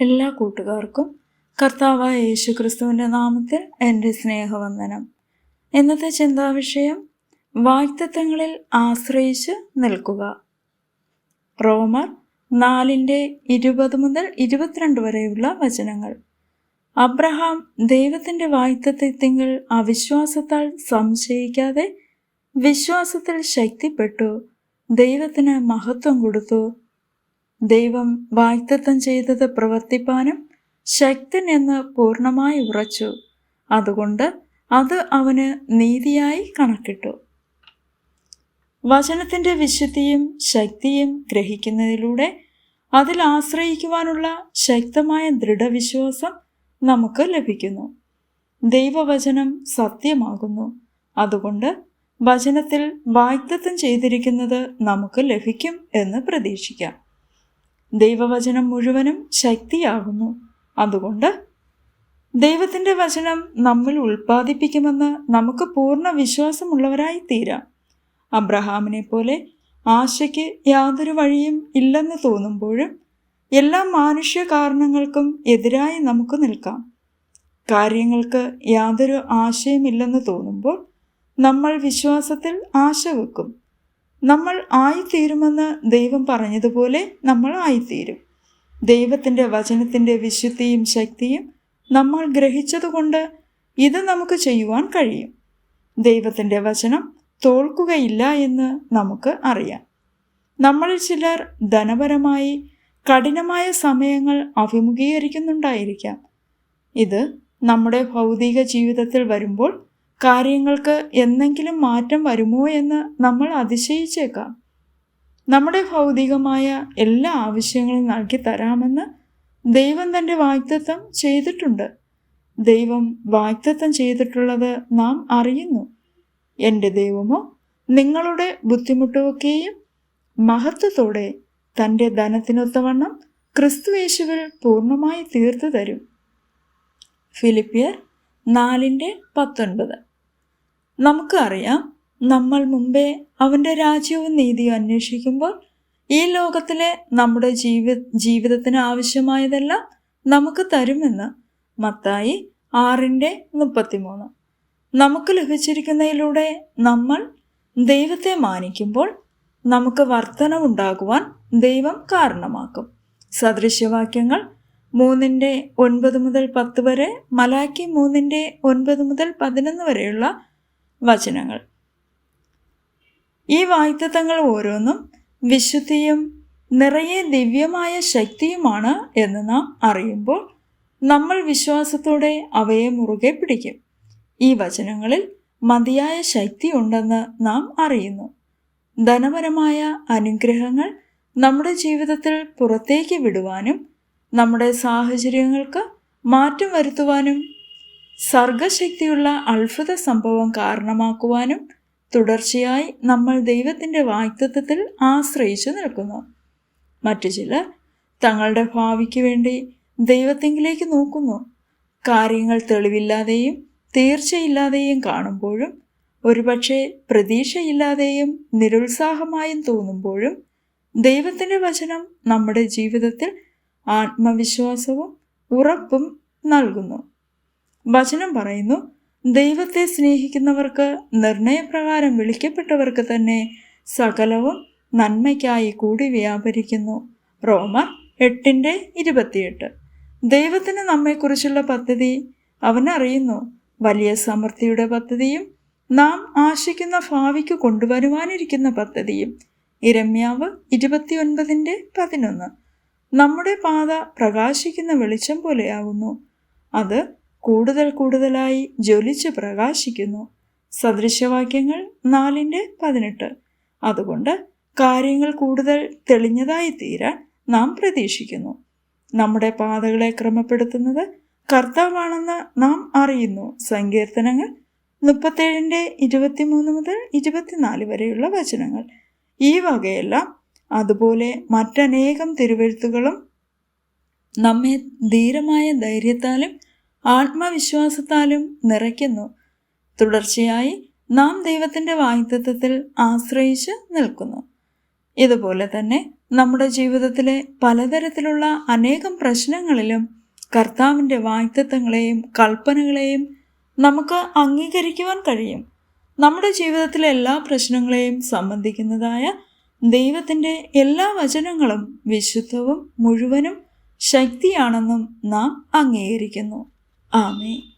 എല്ലാ കൂട്ടുകാർക്കും കർത്താവായ യേശു ക്രിസ്തുവിന്റെ നാമത്തിൽ എന്റെ സ്നേഹവന്ദനം. ഇന്നത്തെ ചിന്താവിഷയം വാക്തത്വങ്ങളിൽ ആശ്രയിച്ച് നിൽക്കുക. റോമർ നാലിന്റെ ഇരുപത് മുതൽ ഇരുപത്തിരണ്ട് വരെയുള്ള വചനങ്ങൾ. അബ്രഹാം ദൈവത്തിന്റെ വായ്ത്തത്വങ്ങൾ അവിശ്വാസത്താൽ സംശയിക്കാതെ വിശ്വാസത്തിൽ ശക്തിപ്പെട്ടു ദൈവത്തിന് മഹത്വം കൊടുത്തു ദൈവം വാഗ്ദത്തം ചെയ്തത് പ്രവർത്തിപ്പാനും ശക്തൻ എന്ന് പൂർണമായി ഉറച്ചു. അതുകൊണ്ട് അത് അവന് നീതിയായി കണക്കിട്ടു. വചനത്തിന്റെ വിശുദ്ധിയും ശക്തിയും ഗ്രഹിക്കുന്നതിലൂടെ അതിൽ ആശ്രയിക്കുവാനുള്ള ശക്തമായ ദൃഢവിശ്വാസം നമുക്ക് ലഭിക്കുന്നു. ദൈവവചനം സത്യമാകുന്നു. അതുകൊണ്ട് വചനത്തിൽ വാഗ്ദത്തം ചെയ്തിരിക്കുന്നത് നമുക്ക് ലഭിക്കും എന്ന് പ്രതീക്ഷിക്കാം. ദൈവവചനം മുഴുവനും ശക്തിയാകുന്നു. അതുകൊണ്ട് ദൈവത്തിന്റെ വചനം നമ്മിൽ ഉൽപ്പാദിപ്പിക്കുമെന്ന് നമുക്ക് പൂർണ വിശ്വാസമുള്ളവരായി തീരാം. അബ്രഹാമിനെ പോലെ ആശയ്ക്ക് യാതൊരു വഴിയും ഇല്ലെന്ന് തോന്നുമ്പോഴും എല്ലാ മാനുഷ്യ കാരണങ്ങൾക്കും എതിരായി നമുക്ക് നിൽക്കാം. കാര്യങ്ങൾക്ക് യാതൊരു ആശയമില്ലെന്ന് തോന്നുമ്പോൾ നമ്മൾ വിശ്വാസത്തിൽ ആശ വെക്കും. നമ്മൾ ആയിത്തീരുമെന്ന് ദൈവം പറഞ്ഞതുപോലെ നമ്മൾ ആയിത്തീരും. ദൈവത്തിന്റെ വചനത്തിന്റെ വിശുദ്ധിയും ശക്തിയും നമ്മൾ ഗ്രഹിച്ചതുകൊണ്ട് ഇത് നമുക്ക് ചെയ്യുവാൻ കഴിയും. ദൈവത്തിന്റെ വചനം തോൽക്കുകയില്ല എന്ന് നമുക്ക് അറിയാം. നമ്മളിൽ ചിലർ ധനപരമായി കഠിനമായ സമയങ്ങൾ അഭിമുഖീകരിക്കുന്നുണ്ടായിരിക്കാം. ഇത് നമ്മുടെ ഭൗതിക ജീവിതത്തിൽ വരുമ്പോൾ കാര്യങ്ങൾക്ക് എന്തെങ്കിലും മാറ്റം വരുമോ എന്ന് നമ്മൾ അതിശയിച്ചേക്കാം. നമ്മുടെ ഭൗതികമായ എല്ലാ ആവശ്യങ്ങളും നൽകി തരാമെന്ന് ദൈവം തന്റെ വാഗ്ദത്വം ചെയ്തിട്ടുണ്ട്. ദൈവം വാഗ്ദത്വം ചെയ്തിട്ടുള്ളത് നാം അറിയുന്നു. എന്റെ ദൈവമോ നിങ്ങളുടെ ബുദ്ധിമുട്ടൊക്കെയും മഹത്വത്തോടെ തന്റെ ധനത്തിനൊത്തവണ്ണം ക്രിസ്തുവേശുവിൽ പൂർണമായി തീർത്തു തരും ഫിലിപ്പിയർ നാലിന്റെ പത്തൊൻപത്. നമുക്ക് അറിയാം നമ്മൾ മുമ്പേ അവന്റെ രാജ്യവും നീതിയും അന്വേഷിക്കുമ്പോൾ ഈ ലോകത്തിലെ നമ്മുടെ ജീവി ജീവിതത്തിന് ആവശ്യമായതെല്ലാം നമുക്ക് തരുമെന്ന് മത്തായി ആറിന്റെ മുപ്പത്തിമൂന്ന്. നമുക്ക് ലഭിച്ചിരിക്കുന്നതിലൂടെ നമ്മൾ ദൈവത്തെ മാനിക്കുമ്പോൾ നമുക്ക് വർധനവുണ്ടാകുവാൻ ദൈവം കാരണമാക്കും. സദൃശ്യവാക്യങ്ങൾ മൂന്നിന്റെ ഒൻപത് മുതൽ പത്ത് വരെ മലാക്കി മൂന്നിന്റെ ഒൻപത് മുതൽ പതിനൊന്ന് വരെയുള്ള വചനങ്ങൾ. ഈ വായ്ത്തത്വങ്ങൾ ഓരോന്നും വിശുദ്ധിയും നിറയെ ദിവ്യമായ ശക്തിയുമാണ് എന്ന് നാം അറിയുമ്പോൾ നമ്മൾ വിശ്വാസത്തോടെ അവയെ മുറുകെ പിടിക്കും. ഈ വചനങ്ങളിൽ മതിയായ ശക്തി ഉണ്ടെന്ന് നാം അറിയുന്നു. ധനപരമായ അനുഗ്രഹങ്ങൾ നമ്മുടെ ജീവിതത്തിൽ പുറത്തേക്ക് വിടുവാനും നമ്മുടെ സാഹചര്യങ്ങൾക്ക് മാറ്റം വരുത്തുവാനും സർഗശക്തിയുള്ള അത്ഭുത സംഭവം കാരണമാക്കുവാനും തുടർച്ചയായി നമ്മൾ ദൈവത്തിന്റെ വാക്തത്വത്തിൽ ആശ്രയിച്ചു നിൽക്കുന്നു. മറ്റു ചിലർ തങ്ങളുടെ ഭാവിക്ക് വേണ്ടി ദൈവത്തെങ്കിലേക്ക് നോക്കുന്നു. കാര്യങ്ങൾ തെളിവില്ലാതെയും തീർച്ചയില്ലാതെയും കാണുമ്പോഴും ഒരുപക്ഷെ പ്രതീക്ഷയില്ലാതെയും നിരുത്സാഹമായും തോന്നുമ്പോഴും ദൈവത്തിന്റെ വചനം നമ്മുടെ ജീവിതത്തിൽ ആത്മവിശ്വാസവും ഉറപ്പും നൽകുന്നു. വചനം പറയുന്നു ദൈവത്തെ സ്നേഹിക്കുന്നവർക്ക് നിർണയപ്രകാരം വിളിക്കപ്പെട്ടവർക്ക് തന്നെ സകലവും നന്മയ്ക്കായി കൂടി വ്യാപരിക്കുന്നു. റോമർ എട്ടിന്റെ ഇരുപത്തിയെട്ട്. ദൈവത്തിന് നമ്മെക്കുറിച്ചുള്ള പദ്ധതി അവനറിയുന്നു വലിയ സമൃദ്ധിയുടെ പദ്ധതിയും നാം ആശിക്കുന്ന ഭാവിക്ക് കൊണ്ടുവരുവാനിരിക്കുന്ന പദ്ധതിയും. ഇരമ്യാവ് ഇരുപത്തിയൊൻപതിന്റെ പതിനൊന്ന്. നമ്മുടെ പാത പ്രകാശിക്കുന്ന വെളിച്ചം പോലെയാകുന്നു അത് കൂടുതൽ കൂടുതലായി ജ്വലിച്ച് പ്രകാശിക്കുന്നു. സദൃശവാക്യങ്ങൾ നാലിന്റെ പതിനെട്ട്. അതുകൊണ്ട് കാര്യങ്ങൾ കൂടുതൽ തെളിഞ്ഞതായി തീരാൻ നാം പ്രതീക്ഷിക്കുന്നു. നമ്മുടെ പാതകളെ ക്രമപ്പെടുത്തുന്നത് കർത്താവാണെന്ന് നാം അറിയുന്നു. സങ്കീർത്തനങ്ങൾ മുപ്പത്തേഴിന്റെ ഇരുപത്തിമൂന്ന് മുതൽ ഇരുപത്തിനാല് വരെയുള്ള വചനങ്ങൾ. ഈ വകയെല്ലാം അതുപോലെ മറ്റനേകം തിരുവെഴുത്തുകളും നമ്മെ ധീരമായ ധൈര്യത്താലും ആത്മവിശ്വാസത്താലും നിറയ്ക്കുന്നു. തുടർച്ചയായി നാം ദൈവത്തിന്റെ വാഗ്ദത്വത്തിൽ ആശ്രയിച്ച് നിൽക്കുന്നു. ഇതുപോലെ തന്നെ നമ്മുടെ ജീവിതത്തിലെ പലതരത്തിലുള്ള അനേകം പ്രശ്നങ്ങളിലും കർത്താവിന്റെ വാഗ്ദത്വങ്ങളെയും കൽപ്പനകളെയും നമുക്ക് അംഗീകരിക്കുവാൻ കഴിയും. നമ്മുടെ ജീവിതത്തിലെ എല്ലാ പ്രശ്നങ്ങളെയും സംബന്ധിക്കുന്നതായ ദൈവത്തിന്റെ എല്ലാ വചനങ്ങളും വിശുദ്ധവും മുഴുവനും ശക്തിയാണെന്നും നാം അംഗീകരിക്കുന്നു. 啊没